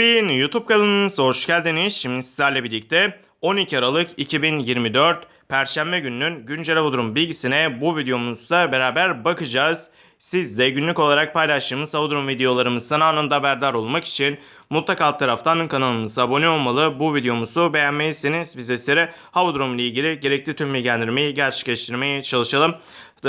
Bin YouTube kanalınıza hoş geldiniz. Şimdi sizlerle birlikte 12 Aralık 2024 Perşembe gününün güncel hava durum bilgisine bu videomuzda beraber bakacağız. Siz de günlük olarak paylaştığımız hava durum videolarımızdan anında haberdar olmak için mutlaka alt taraftan kanalımıza abone olmalı. Bu videomuzu beğenmeyseniz bize sizlere hava durumu ile ilgili gerekli tüm bilgilendirmeyi gerçekleştirmeye çalışalım. Ee,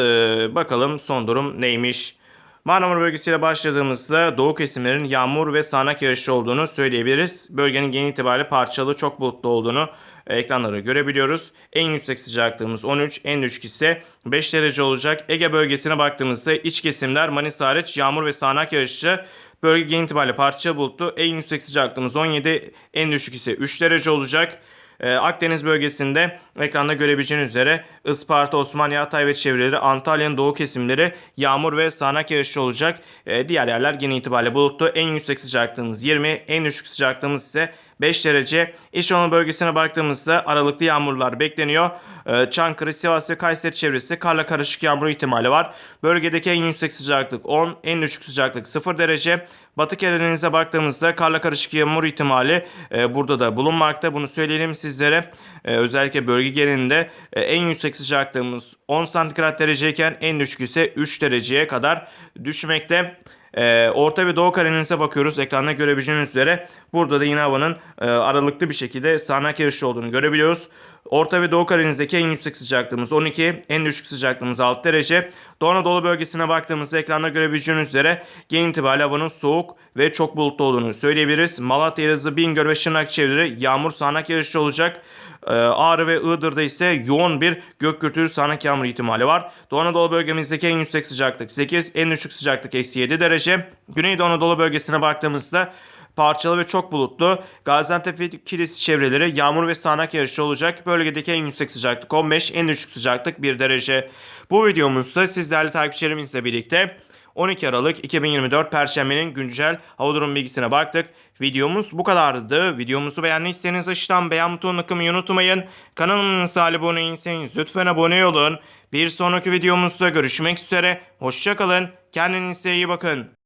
bakalım son durum neymiş? Marmara bölgesiyle başladığımızda doğu kesimlerin yağmur ve sağanak yağışlı olduğunu söyleyebiliriz. Bölgenin genel itibariyle parçalı çok bulutlu olduğunu e, ekranları görebiliyoruz. En yüksek sıcaklığımız 13, en düşük ise 5 derece olacak. Ege bölgesine baktığımızda iç kesimler Manisa hariç yağmur ve sağanak yağışlı. Bölge genel itibariyle parça bulutlu. En yüksek sıcaklığımız 17, en düşük ise 3 derece olacak. Ee, Akdeniz bölgesinde ekranda görebileceğiniz üzere Isparta, Osmaniye, Hatay ve çevreleri, Antalya'nın doğu kesimleri yağmur ve sağanak yağışlı olacak. Ee, diğer yerler genel itibariyle bulutlu. En yüksek sıcaklığımız 20, en düşük sıcaklığımız ise 5 derece. İç Anadolu bölgesine baktığımızda aralıklı yağmurlar bekleniyor. Ee, Çankırı, Sivas ve Kayseri çevresi karla karışık yağmur ihtimali var. Bölgedeki en yüksek sıcaklık 10, en düşük sıcaklık 0 derece. Batı Karadeniz'e baktığımızda karla karışık yağmur ihtimali e, burada da bulunmakta. Bunu söyleyelim sizlere. E, özellikle bölge genelinde e, en yüksek sıcaklığımız 10 santigrat dereceyken en düşük ise 3 dereceye kadar düşmekte. Ee, Orta ve Doğu Karadeniz'e bakıyoruz. Ekranda görebileceğiniz üzere burada da yine havanın e, aralıklı bir şekilde sağanak yağışlı olduğunu görebiliyoruz. Orta ve Doğu Karadeniz'deki en yüksek sıcaklığımız 12, en düşük sıcaklığımız 6 derece. Doğu Anadolu bölgesine baktığımızda ekranda görebileceğiniz üzere genel itibariyle havanın soğuk ve çok bulutlu olduğunu söyleyebiliriz. Malatya, Elazığ, Bingöl ve Şırnak çevreleri yağmur sağanak yağışlı olacak. Ee, Ağrı ve Iğdır'da ise yoğun bir gök gürültülü sağanak yağmur ihtimali var. Doğu Anadolu bölgemizdeki en yüksek sıcaklık 8, en düşük sıcaklık eksi 7 derece. Güneydoğu Anadolu bölgesine baktığımızda parçalı ve çok bulutlu. Gaziantep ve Kilis çevreleri yağmur ve sağanak yağışlı olacak. Bölgedeki en yüksek sıcaklık 15, en düşük sıcaklık 1 derece. Bu videomuzda siz değerli takipçilerimizle birlikte 12 Aralık 2024 Perşembe'nin güncel hava durum bilgisine baktık. Videomuz bu kadardı. Videomuzu beğendiyseniz aşağıdan beğen butonuna tıklamayı unutmayın. Kanalımıza abone değilseniz lütfen abone olun. Bir sonraki videomuzda görüşmek üzere. Hoşçakalın. Kendinize iyi bakın.